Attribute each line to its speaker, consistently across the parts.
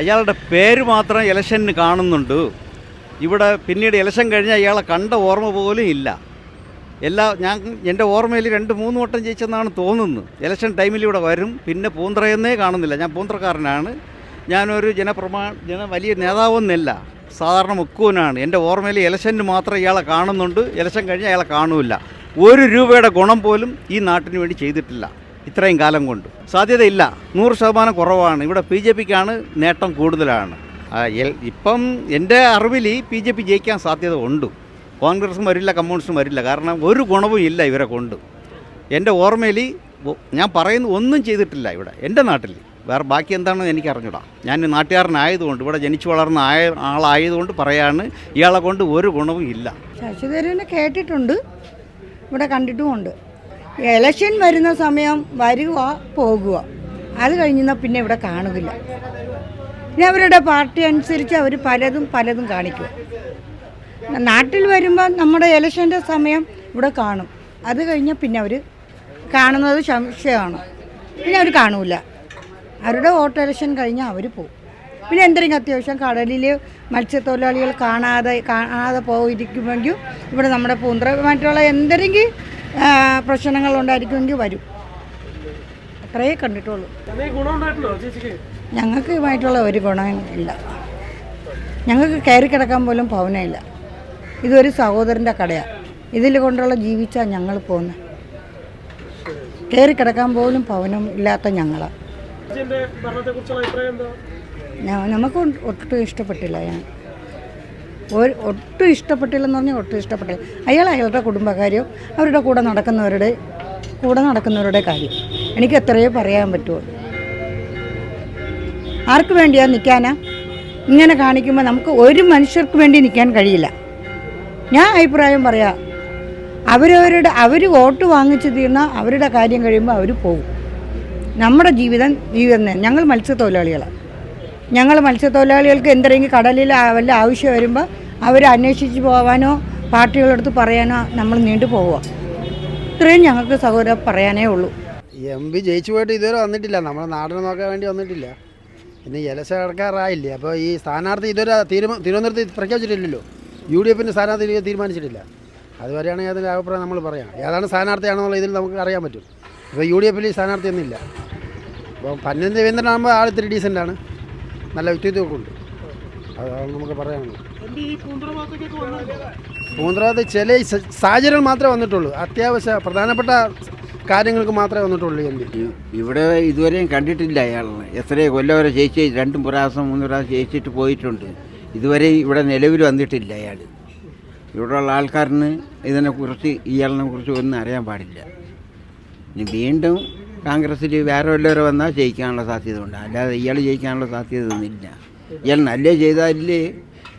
Speaker 1: അയാളുടെ പേര് മാത്രം ഇലക്ഷന് കാണുന്നുണ്ട്. ഇവിടെ പിന്നീട് ഇലക്ഷൻ കഴിഞ്ഞ് അയാളെ കണ്ട ഓർമ്മ പോലും ഇല്ല. എല്ലാ ഞാൻ എന്റെ ഓർമ്മയിൽ രണ്ട് മൂന്ന് വട്ടം ജയിച്ചെന്നാണ് തോന്നുന്നത്. ഇലക്ഷൻ ടൈമിൽ ഇവിടെ വരും പിന്നെ പൂന്തറയെന്നേ കാണുന്നില്ല. ഞാൻ പൂന്തറക്കാരനാണ്. ഞാനൊരു ജനപ്രമാ ജന വലിയ നേതാവൊന്നുമല്ല. സാധാരണ മുക്കുവനാണ്. എന്റെ ഓർമ്മയിൽ ഇലക്ഷന് മാത്രം ഇയാളെ കാണുന്നുണ്ട്. ഇലക്ഷൻ കഴിഞ്ഞ് അയാളെ കാണൂല ഒരു രൂപയുടെ ഗുണം പോലും ഈ നാട്ടിന് വേണ്ടി ചെയ്തിട്ടില്ല. ഇത്രയും കാലം കൊണ്ട്. സാധ്യതയില്ല. നൂറ് ശതമാനം കുറവാണ്. ഇവിടെ ബി ജെ പിക്കാണ് നേട്ടം കൂടുതലാണ്. ഇപ്പം എന്റെ അറിവിൽ ബി ജെ പി ജയിക്കാൻ സാധ്യത ഉണ്ട്. കോൺഗ്രസും വരില്ല കമ്മ്യൂണിസ്റ്റും വരില്ല. കാരണം ഒരു ഗുണവും ഇല്ല ഇവരെ കൊണ്ട്. എന്റെ ഓർമ്മയിൽ ഞാൻ പറയുന്ന ഒന്നും ചെയ്തിട്ടില്ല ഇവിടെ എന്റെ നാട്ടിൽ. വേറെ ബാക്കി എന്താണെന്ന് എനിക്ക് അറിഞ്ഞൂടാ. ഞാൻ നാട്ടുകാരനായതുകൊണ്ട് ഇവിടെ ജനിച്ചു വളർന്ന ആയ ആളായതുകൊണ്ട് പറയാണ് ഇയാളെ കൊണ്ട് ഒരു ഗുണവും ഇല്ല.
Speaker 2: ശശിധരനെ കേട്ടിട്ടുണ്ട്. ഇവിടെ കണ്ടിട്ടുമുണ്ട്. ഇലക്ഷൻ വരുന്ന സമയം വരിക പോകുക അത് കഴിഞ്ഞാൽ പിന്നെ ഇവിടെ കാണുകയില്ല പിന്നെ അവരുടെ പാർട്ടി അനുസരിച്ച് അവർ പലതും പലതും കാണിക്കും. നാട്ടിൽ വരുമ്പോൾ നമ്മുടെ ഇലക്ഷന്റെ സമയം ഇവിടെ കാണും. അത് കഴിഞ്ഞാൽ പിന്നെ അവർ കാണുന്നത് സംശയമാണ്. പിന്നെ അവർ കാണൂല. അവരുടെ വോട്ട് ഇലക്ഷൻ കഴിഞ്ഞാൽ അവർ പോകും പിന്നെ എന്തെങ്കിലും അത്യാവശ്യം കടലിൽ മത്സ്യത്തൊഴിലാളികൾ കാണാതെ കാണാതെ പോയിരിക്കുമെങ്കിൽ ഇവിടെ നമ്മുടെ പൂന്തറ മറ്റുള്ള എന്തെങ്കിലും പ്രശ്നങ്ങൾ ഉണ്ടായിരിക്കുമെങ്കിൽ വരും. അത്രയേ കണ്ടിട്ടുള്ളൂ. ഞങ്ങൾക്ക് ഇതുമായിട്ടുള്ള ഒരു ഗുണം ഇല്ല. ഞങ്ങൾക്ക് കയറി കിടക്കാൻ പോലും ഭവനമില്ല ഇതൊരു സഹോദരന്റെ കടയാണ് ഇതിൽ കൊണ്ടുള്ള ജീവിച്ചാൽ ഞങ്ങൾ പോകുന്നത് കയറി കിടക്കാൻ പോലും ഭവനം ഇല്ലാത്ത ഞങ്ങളാണ് നമുക്ക് ഒട്ടും ഇഷ്ടപ്പെട്ടില്ല ഞാൻ. ഒരു ഒട്ടും ഇഷ്ടപ്പെട്ടില്ലെന്ന് പറഞ്ഞാൽ ഒട്ടും ഇഷ്ടപ്പെട്ടില്ല. അയാൾ അയാളുടെ കുടുംബകാര്യം അവരുടെ കൂടെ നടക്കുന്നവരുടെ കൂടെ നടക്കുന്നവരുടെ കാര്യം. എനിക്ക് എത്രയോ പറയാൻ പറ്റുമോ ആർക്ക് വേണ്ടിയാ നിൽക്കാനാ ഇങ്ങനെ കാണിക്കുമ്പോൾ നമുക്ക് ഒരു മനുഷ്യർക്ക് വേണ്ടി നിൽക്കാൻ കഴിയില്ല. ഞാൻ അഭിപ്രായം പറയാം അവരവരുടെ അവർ വോട്ട് വാങ്ങിച്ചു തീർന്ന അവരുടെ കാര്യം കഴിയുമ്പോൾ അവർ പോകും നമ്മുടെ ജീവിതം ജീവിതം തന്നെ. ഞങ്ങൾ മത്സ്യത്തൊഴിലാളികളാണ് ഞങ്ങൾ മത്സ്യത്തൊഴിലാളികൾക്ക് എന്തെങ്കിലും കടലിൽ വല്ല ആവശ്യം വരുമ്പോൾ അവർ അന്വേഷിച്ച് പോകാനോ പാർട്ടികളെടുത്ത് പറയാനോ നമ്മൾ നീണ്ടു പോവുക. ഇത്രയും ഞങ്ങൾക്ക് സഹോദരം പറയാനേ ഉള്ളൂ.
Speaker 3: എം പി ജയിച്ചു പോയിട്ട് ഇതുവരെ വന്നിട്ടില്ല. നമ്മുടെ നാടിനെ നോക്കാൻ വേണ്ടി വന്നിട്ടില്ല. പിന്നെ കിടക്കാറായില്ലേ അപ്പോൾ ഈ സ്ഥാനാർത്ഥി ഇതുവരെ തീരുമാനം തിരുവനന്തപുരത്ത് പ്രഖ്യാപിച്ചിട്ടില്ലല്ലോ. യു ഡി എഫിന്റെ സ്ഥാനാർത്ഥി തീരുമാനിച്ചിട്ടില്ല. അതുവരെയാണെങ്കിൽ അതിന്റെ അഭിപ്രായം നമ്മൾ പറയാം. ഏതാണ് സ്ഥാനാർത്ഥിയാണെന്നുള്ള ഇതിൽ നമുക്ക് അറിയാൻ പറ്റും. ഇപ്പോൾ യു ഡി എഫിൽ സ്ഥാനാർത്ഥിയൊന്നുമില്ല അപ്പോൾ പന്നൻ രവീന്ദ്രനാകുമ്പോൾ ആൾ ഇത്തിരി ഡീസന്റാണ് നല്ല വ്യക്തിത്വമൊക്കെ ഉണ്ട്. അതാണ് നമുക്ക് പറയാനുള്ളത്
Speaker 4: എം ഈ പൂന്തുറ ഭാഗത്തേക്കൊക്കെ വന്നിട്ടുണ്ടോ
Speaker 3: പൂന്തറത്ത് ചില സാഹചര്യങ്ങൾ മാത്രമേ വന്നിട്ടുള്ളൂ. അത്യാവശ്യ പ്രധാനപ്പെട്ട കാര്യങ്ങൾക്ക് മാത്രമേ വന്നിട്ടുള്ളൂ എം
Speaker 5: ഇവിടെ ഇതുവരെയും കണ്ടിട്ടില്ല അയാളെ എത്രയോ കൊല്ലം വരെ ചേച്ചി രണ്ടും പ്രാവശ്യം മൂന്ന് പ്രാവശ്യം ചേച്ചിട്ട് പോയിട്ടുണ്ട്. ഇതുവരെ ഇവിടെ നിലവിൽ വന്നിട്ടില്ല അയാൾ ഇവിടെയുള്ള ആൾക്കാരന് ഇതിനെക്കുറിച്ച് ഇയാളിനെ കുറിച്ച് ഒന്നും അറിയാൻ പാടില്ല. ഇനി വീണ്ടും കോൺഗ്രസ്സിൽ വേറെ വല്ലവരെ വന്നാൽ ജയിക്കാനുള്ള സാധ്യത ഉണ്ട്. അല്ലാതെ ഇയാൾ ജയിക്കാനുള്ള സാധ്യത ഒന്നുമില്ല. ഇയാൾ നല്ല ചെയ്താലേ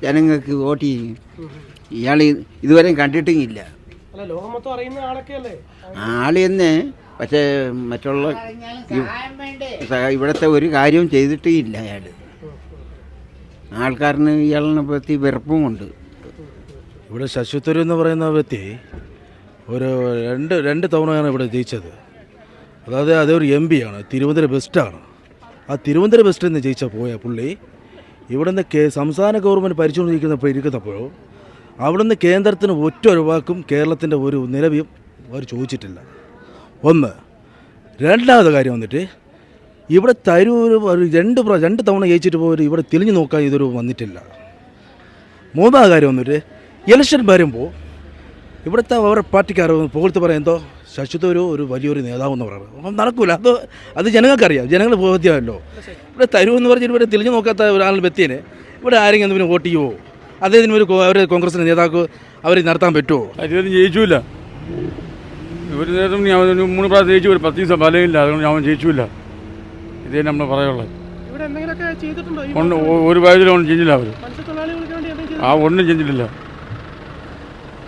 Speaker 5: ജനങ്ങൾക്ക് വോട്ട് ചെയ്യും. ഇയാൾ ഇതുവരെയും കണ്ടിട്ടുമില്ല
Speaker 4: അല്ല ലോകം അറിയുന്ന ആളൊക്കെ അല്ലേ
Speaker 5: ആൾ തന്നെ. പക്ഷേ മറ്റുള്ള ഇവിടുത്തെ ഒരു കാര്യവും ചെയ്തിട്ടേ ഇല്ല അയാൾ. ആൾക്കാരന് ഇയാളിനെ പറ്റി വെറുപ്പുമുണ്ട്
Speaker 6: ഇവിടെ ശശി തരൂർ എന്ന് പറയുന്ന വ്യക്തി ഒരു രണ്ട് രണ്ട് തവണയാണ് ഇവിടെ ജയിച്ചത്. അതായത് അതൊരു എം പി ആണ്. തിരുവനന്തപുരം ബെസ്റ്റാണ് ആ തിരുവനന്തപുരം ബെസ്റ്റിൽ നിന്ന് ജയിച്ച പോയ പുള്ളി ഇവിടുന്ന് കേ സംസ്ഥാന ഗവൺമെന്റ് ഭരിച്ചുകൊണ്ടിരിക്കുന്ന ഇരിക്കുന്നപ്പോഴോ അവിടുന്ന് കേന്ദ്രത്തിന് ഒറ്റ ഒരു വാക്കും കേരളത്തിന്റെ ഒരു നിലവിയും അവർ ചോദിച്ചിട്ടില്ല. ഒന്ന് രണ്ടാമത്തെ കാര്യം വന്നിട്ട് ഇവിടെ തരൂർ രണ്ട് രണ്ട് തവണ ജയിച്ചിട്ട് പോയി ഇവിടെ തിരിഞ്ഞു നോക്കാൻ ഇതൊരു വന്നിട്ടില്ല. മൂന്നാമത് കാര്യം വന്നിട്ട് ഇലക്ഷൻ വരുമ്പോൾ ഇവിടുത്തെ അവരുടെ പാർട്ടിക്കാർ പറയാം എന്തോ ശശി തരൂർ ഒരു വലിയൊരു നേതാവ് എന്ന് പറയുന്നത്. അപ്പം നടക്കൂല. അത് അത് ജനങ്ങൾക്കറിയാം. ജനങ്ങൾ ബോധ്യമല്ലോ. ഇവിടെ തരൂ എന്ന് പറഞ്ഞ് ഇവിടെ തിരിഞ്ഞു നോക്കാത്ത ഒരാൾ വ്യക്തിനെ ഇവിടെ ആരെങ്കിലും ഇവന് വോട്ട് ചെയ്യുമോ അദ്ദേഹത്തിന് ഒരു അവർ അവരെ കോൺഗ്രസിന്റെ നേതാക്ക് അവർ നടത്താൻ പറ്റുമോ
Speaker 7: അദ്ദേഹം ജയിച്ചില്ല ഒരു നേരം ഞാൻ മൂന്ന് പ്രാവശ്യം ജയിച്ചു. ഒരു പത്ത് ദിവസം ഫലമില്ല. അതുകൊണ്ട് ഞാൻ ജയിച്ചില്ല ഇതേ നമ്മൾ പറയുള്ളത് ഒരു കാര്യത്തിലും ഒന്നും ചെയ്തില്ല അവർ ആ ഒന്നും ചെയ്തിട്ടില്ല.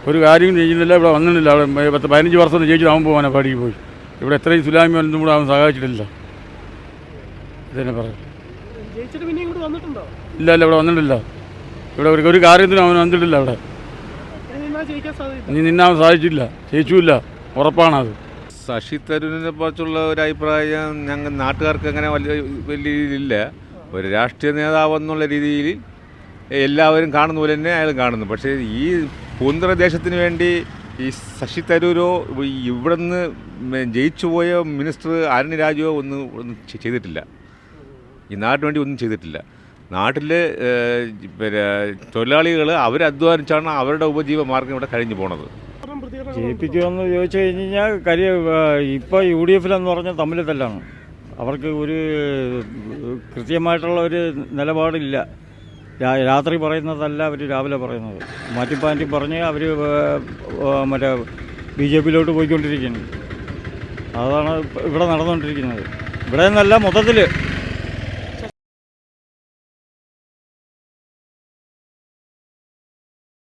Speaker 7: ഒരു കാര്യം ചെയ്യുന്നില്ല ഇവിടെ വന്നിട്ടില്ല. അവിടെ പത്ത് പതിനഞ്ച് വർഷം ജയിച്ചു അവൻ പോകാനാ പാടിക്ക് പോയി. ഇവിടെ എത്രയും സുലാമി ഒന്നും കൂടെ അവൻ സഹായിച്ചിട്ടില്ല. ഇതന്നെ പറയാം. ഇല്ല ഇല്ല ഇവിടെ വന്നിട്ടില്ല. ഇവിടെ ഒരു ഒരു കാര്യത്തിനും അവൻ വന്നിട്ടില്ല അവിടെ നീ നിന്നാൻ സാധിച്ചില്ല ജയിച്ചില്ല ഉറപ്പാണത്
Speaker 8: ശശി തരൂരിനെ കുറിച്ചുള്ള ഒരു അഭിപ്രായം ഞങ്ങൾ നാട്ടുകാർക്ക് അങ്ങനെ വലിയ വലിയ രീതിയിലില്ല. ഒരു രാഷ്ട്രീയ നേതാവെന്നുള്ള രീതിയിൽ എല്ലാവരും കാണുന്ന പോലെ തന്നെ അയാൾ കാണുന്നു. പക്ഷേ ഈ പൂന്തറ ദേശത്തിന് വേണ്ടി ഈ ശശി തരൂരോ ഇവിടെ നിന്ന് ജയിച്ചു പോയ മിനിസ്റ്റർ ആരണി രാജുവോ ഒന്നും ഒന്നും ചെയ്തിട്ടില്ല. ഈ നാട്ടിന് വേണ്ടി ഒന്നും ചെയ്തിട്ടില്ല. നാട്ടിൽ പിന്നെ തൊഴിലാളികൾ അവരധ്വാനിച്ചാണ് അവരുടെ ഉപജീവ മാർഗം ഇവിടെ കഴിഞ്ഞു പോണത്.
Speaker 9: ജയിപ്പിക്കുമെന്ന് ചോദിച്ചു കഴിഞ്ഞ് കഴിഞ്ഞാൽ കാര്യം ഇപ്പോൾ യു ഡി എഫിലെന്ന് പറഞ്ഞാൽ തമ്മിൽ തല്ലാണ്. അവർക്ക് ഒരു കൃത്യമായിട്ടുള്ള ഒരു നിലപാടില്ല. രാത്രി പറയുന്നതല്ല അവർ രാവിലെ പറയുന്നത്. മാറ്റി മാറ്റിപ്പാറ്റി പറഞ്ഞ് അവർ മറ്റേ ബി ജെ പിയിലോട്ട് പോയിക്കൊണ്ടിരിക്കുന്നത് അതാണ് ഇവിടെ നടന്നുകൊണ്ടിരിക്കുന്നത് ഇവിടെ നിന്നല്ല മൊത്തത്തിൽ